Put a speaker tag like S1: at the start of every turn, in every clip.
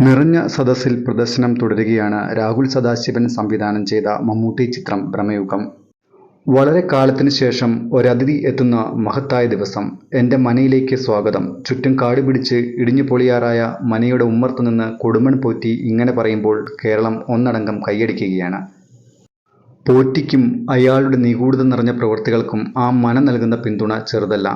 S1: നിറഞ്ഞ സദസ്സിൽ പ്രദർശനം തുടരുകയാണ് രാഹുൽ സദാശിവൻ സംവിധാനം ചെയ്ത മമ്മൂട്ടി ചിത്രം ഭ്രമയുഗം വളരെ കാലത്തിന് ശേഷം ഒരതിഥി എത്തുന്ന മഹത്തായ ദിവസം. എന്റെ മനയിലേക്ക് സ്വാഗതം. ചുറ്റും കാട് പിടിച്ച് ഇടിഞ്ഞു പൊളിയാറായ മനയുടെ ഉമ്മർത്തു നിന്ന് കൊടുമൺ പോറ്റി ഇങ്ങനെ പറയുമ്പോൾ കേരളം ഒന്നടങ്കം കൈയടിക്കുകയാണ്. പോറ്റിക്കും അയാളുടെ നിഗൂഢത നിറഞ്ഞ പ്രവൃത്തികൾക്കും ആ മന നൽകുന്ന പിന്തുണ ചെറുതല്ല.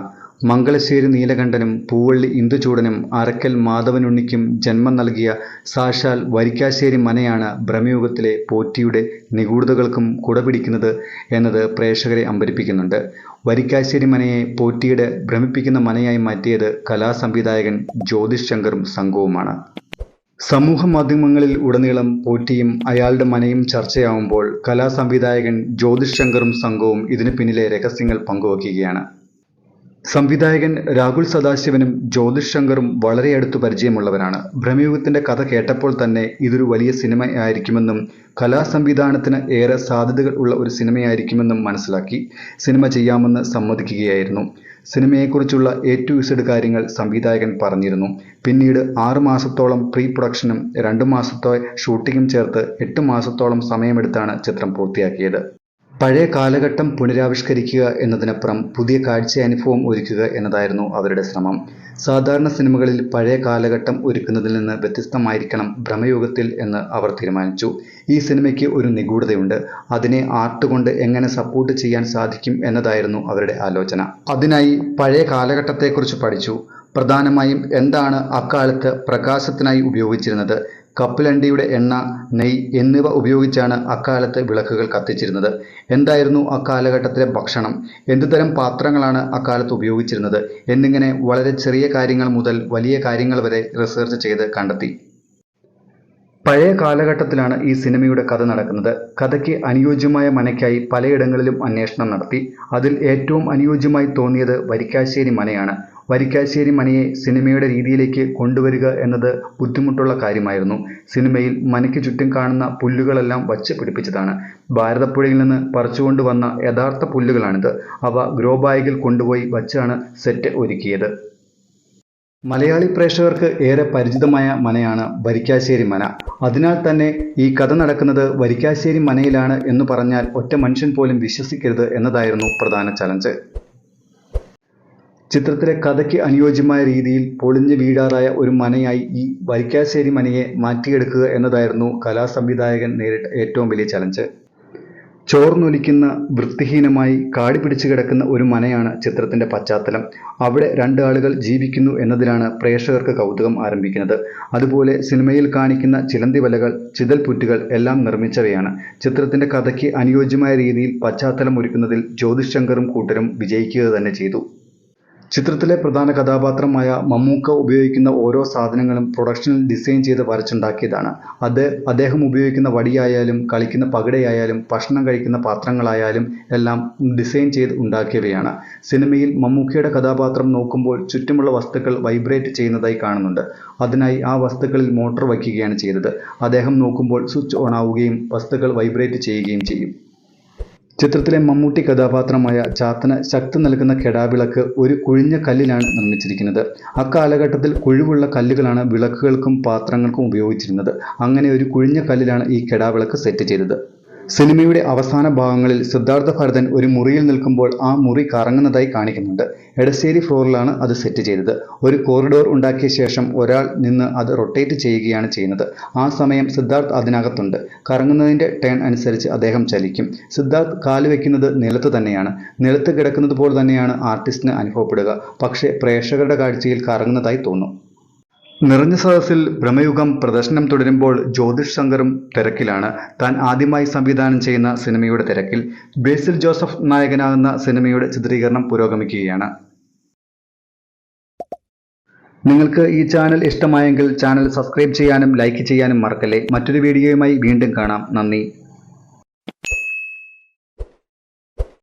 S1: മംഗലശ്ശേരി നീലകണ്ഠനും പൂവള്ളി ഇന്ദുചൂടനും അറക്കൽ മാധവനുണ്ണിക്കും ജന്മം നൽകിയ സാക്ഷാൽ വരിക്കാശ്ശേരി മനയാണ് ഭ്രമയുഗത്തിലെ പോറ്റിയുടെ നിഗൂഢതകൾക്കും കുടപിടിക്കുന്നത് എന്നത് പ്രേക്ഷകരെ അമ്പരിപ്പിക്കുന്നുണ്ട്. വരിക്കാശ്ശേരി മനയെ പോറ്റിയുടെ ഭ്രമിപ്പിക്കുന്ന മനയായി മാറ്റിയത് കലാസംവിധായകൻ ജ്യോതിഷ് ശങ്കറും സംഘവുമാണ്. സമൂഹ മാധ്യമങ്ങളിൽ ഉടനീളം പോറ്റിയും അയാളുടെ മനയും ചർച്ചയാവുമ്പോൾ കലാസംവിധായകൻ ജ്യോതിഷ് ശങ്കറും സംഘവും ഇതിനു പിന്നിലെ രഹസ്യങ്ങൾ പങ്കുവയ്ക്കുകയാണ് സംവിധായകൻ രാഹുൽ സദാശിവനും ജ്യോതിഷ് ശങ്കറും വളരെ അടുത്ത് പരിചയമുള്ളവരാണ്. ഭ്രമയുഗത്തിന്റെ കഥ കേട്ടപ്പോൾ തന്നെ ഇതൊരു വലിയ സിനിമയായിരിക്കുമെന്നും കലാസംവിധാനത്തിന് ഏറെ സാധ്യതകൾ ഉള്ള ഒരു സിനിമയായിരിക്കുമെന്നും മനസ്സിലാക്കി സിനിമ ചെയ്യാമെന്ന് സമ്മതിക്കുകയായിരുന്നു. സിനിമയെക്കുറിച്ചുള്ള എ ടു ഇസഡ് കാര്യങ്ങൾ സംവിധായകൻ പറഞ്ഞിരുന്നു. പിന്നീട് ആറു മാസത്തോളം പ്രീ പ്രൊഡക്ഷനും രണ്ടു മാസത്തെ ഷൂട്ടിങ്ങും ചേർത്ത് എട്ട് മാസത്തോളം സമയമെടുത്താണ് ചിത്രം പൂർത്തിയാക്കിയത്. പഴയ കാലഘട്ടം പുനരാവിഷ്കരിക്കുക എന്നതിനപ്പുറം പുതിയ കാഴ്ചയനുഭവം ഒരുക്കുക എന്നതായിരുന്നു അവരുടെ ശ്രമം. സാധാരണ സിനിമകളിൽ പഴയ കാലഘട്ടം ഒരുക്കുന്നതിൽ നിന്ന് വ്യത്യസ്തമായിരിക്കണം ഭ്രമയോഗത്തിൽ എന്ന് അവർ തീരുമാനിച്ചു. ഈ സിനിമയ്ക്ക് ഒരു നിഗൂഢതയുണ്ട്. അതിനെ ആർട്ട് കൊണ്ട് എങ്ങനെ സപ്പോർട്ട് ചെയ്യാൻ സാധിക്കും എന്നതായിരുന്നു അവരുടെ ആലോചന. അതിനായി പഴയ കാലഘട്ടത്തെക്കുറിച്ച് പഠിച്ചു. പ്രധാനമായും എന്താണ് അക്കാലത്ത് പ്രകാശത്തിനായി ഉപയോഗിച്ചിരുന്നത്? കപ്പലണ്ടിയുടെ എണ്ണ നെയ് എന്നിവ ഉപയോഗിച്ചാണ് അക്കാലത്ത് വിളക്കുകൾ കത്തിച്ചിരുന്നത്. എന്തായിരുന്നു അക്കാലഘട്ടത്തിലെ ഭക്ഷണം? എന്തുതരം പാത്രങ്ങളാണ് അക്കാലത്ത് ഉപയോഗിച്ചിരുന്നത്? എന്നിങ്ങനെ വളരെ ചെറിയ കാര്യങ്ങൾ മുതൽ വലിയ കാര്യങ്ങൾ വരെ റിസർച്ച് ചെയ്ത് കണ്ടെത്തി. പഴയ കാലഘട്ടത്തിലാണ് ഈ സിനിമയുടെ കഥ നടക്കുന്നത്. കഥയ്ക്ക് അനുയോജ്യമായ മനയ്ക്കായി പലയിടങ്ങളിലും അന്വേഷണം നടത്തി. അതിൽ ഏറ്റവും അനുയോജ്യമായി തോന്നിയത് വരിക്കാശ്ശേരി മനയാണ്. വരിക്കാശ്ശേരി മണിയെ സിനിമയുടെ രീതിയിലേക്ക് കൊണ്ടുവരിക എന്നത് ബുദ്ധിമുട്ടുള്ള കാര്യമായിരുന്നു. സിനിമയിൽ മനയ്ക്ക് ചുറ്റും കാണുന്ന പുല്ലുകളെല്ലാം വച്ച് പിടിപ്പിച്ചതാണ്. ഭാരതപ്പുഴയിൽ നിന്ന് പറിച്ചുകൊണ്ടുവന്ന യഥാർത്ഥ പുല്ലുകളാണിത്. അവ ഗ്രോ ബാഗിൽ കൊണ്ടുപോയി വച്ചാണ് സെറ്റ് ഒരുക്കിയത്. മലയാളി പ്രേക്ഷകർക്ക് ഏറെ പരിചിതമായ മനയാണ് വരിക്കാശ്ശേരി മന. അതിനാൽ തന്നെ ഈ കഥ നടക്കുന്നത് വരിക്കാശ്ശേരി മനയിലാണ് എന്ന് പറഞ്ഞാൽ ഒറ്റ മനുഷ്യൻ പോലും വിശ്വസിക്കരുത് എന്നതായിരുന്നു പ്രധാന ചലഞ്ച്. ചിത്രത്തിലെ കഥയ്ക്ക് അനുയോജ്യമായ രീതിയിൽ പൊളിഞ്ഞു വീഴാറായ ഒരു മനയായി ഈ വരിക്കാശ്ശേരി മനയെ മാറ്റിയെടുക്കുക എന്നതായിരുന്നു കലാസംവിധായകൻ നേരിട്ട ഏറ്റവും വലിയ ചലഞ്ച്. ചോർന്നൊലിക്കുന്ന വൃത്തിഹീനമായി കാടി പിടിച്ചു കിടക്കുന്ന ഒരു മനയാണ് ചിത്രത്തിന്റെ പശ്ചാത്തലം. അവിടെ രണ്ട് ആളുകൾ ജീവിക്കുന്നു എന്നതിലാണ് പ്രേക്ഷകർക്ക് കൗതുകം ആരംഭിക്കുന്നത്. അതുപോലെ സിനിമയിൽ കാണിക്കുന്ന ചിലന്തി വലകൾ ചിതൽപുറ്റുകൾ എല്ലാം നിർമ്മിച്ചവയാണ്. ചിത്രത്തിന്റെ കഥയ്ക്ക് അനുയോജ്യമായ രീതിയിൽ പശ്ചാത്തലം ഒരുക്കുന്നതിൽ ജ്യോതിശങ്കറും കൂട്ടരും വിജയിക്കുക തന്നെ ചെയ്തു. ചിത്രത്തിലെ പ്രധാന കഥാപാത്രമായ മമ്മൂക്ക ഉപയോഗിക്കുന്ന ഓരോ സാധനങ്ങളും പ്രൊഡക്ഷനിൽ ഡിസൈൻ ചെയ്ത് വരച്ചുണ്ടാക്കിയതാണ്. അത് അദ്ദേഹം ഉപയോഗിക്കുന്ന വടിയായാലും കളിക്കുന്ന പകിടയായാലും ഭക്ഷണം കഴിക്കുന്ന പാത്രങ്ങളായാലും എല്ലാം ഡിസൈൻ ചെയ്ത് ഉണ്ടാക്കിയവയാണ്. സിനിമയിൽ മമ്മൂക്കയുടെ കഥാപാത്രം നോക്കുമ്പോൾ ചുറ്റുമുള്ള വസ്തുക്കൾ വൈബ്രേറ്റ് ചെയ്യുന്നതായി കാണുന്നുണ്ട്. അതിനായി ആ വസ്തുക്കളിൽ മോട്ടോർ വയ്ക്കുകയാണ് ചെയ്തത്. അദ്ദേഹം നോക്കുമ്പോൾ സ്വിച്ച് ഓൺ ആവുകയും വസ്തുക്കൾ വൈബ്രേറ്റ് ചെയ്യുകയും ചെയ്യും. ചിത്രത്തിലെ മമ്മൂട്ടി കഥാപാത്രമായ ചാത്തന് ശക്തി നൽകുന്ന കെടാവിളക്ക് ഒരു കുഴിഞ്ഞ കല്ലിലാണ് നിർമ്മിച്ചിരിക്കുന്നത്. അക്കാലഘട്ടത്തിൽ കുഴിവുള്ള കല്ലുകളാണ് വിളക്കുകൾക്കും പാത്രങ്ങൾക്കും ഉപയോഗിച്ചിരുന്നത്. അങ്ങനെ ഒരു കുഴിഞ്ഞ കല്ലിലാണ് ഈ കെടാവിളക്ക് സെറ്റ് ചെയ്തത്. സിനിമയുടെ അവസാന ഭാഗങ്ങളിൽ സിദ്ധാർത്ഥ ഭരതൻ ഒരു മുറിയിൽ നിൽക്കുമ്പോൾ ആ മുറി കറങ്ങുന്നതായി കാണിക്കുന്നുണ്ട്. എടശ്ശേരി ഫ്ലോറിലാണ് അത് സെറ്റ് ചെയ്തത്. ഒരു കോറിഡോർ ഉണ്ടാക്കിയ ശേഷം ഒരാൾ നിന്ന് അത് റൊട്ടേറ്റ് ചെയ്യുകയാണ് ചെയ്യുന്നത്. ആ സമയം സിദ്ധാർത്ഥ് അതിനകത്തുണ്ട്. കറങ്ങുന്നതിന്റെ ടേൺ അനുസരിച്ച് അദ്ദേഹം ചലിക്കും. സിദ്ധാർത്ഥ് കാൽ വെക്കുന്നത് നിലത്ത് തന്നെയാണ്. നിലത്ത് കിടക്കുന്നത് പോലെ തന്നെയാണ് ആർട്ടിസ്റ്റിന് അനുഭവപ്പെടുക. പക്ഷേ പ്രേക്ഷകരുടെ കാഴ്ചയിൽ കറങ്ങുന്നതായി തോന്നും. നിറഞ്ഞ സദസ്സിൽ ഭ്രമയുഗം പ്രദർശനം തുടരുമ്പോൾ ജ്യോതിഷ് ശങ്കറും തിരക്കിലാണ്. താൻ ആദ്യമായി സംവിധാനം ചെയ്യുന്ന സിനിമയുടെ തിരക്കിൽ ബേസിൽ ജോസഫ് നായകനാകുന്ന സിനിമയുടെ ചിത്രീകരണം പുരോഗമിക്കുകയാണ്. നിങ്ങൾക്ക് ഈ ചാനൽ ഇഷ്ടമായെങ്കിൽ ചാനൽ സബ്സ്ക്രൈബ് ചെയ്യാനും ലൈക്ക് ചെയ്യാനും മറക്കല്ലേ. മറ്റൊരു വീഡിയോയുമായി വീണ്ടും കാണാം. നന്ദി.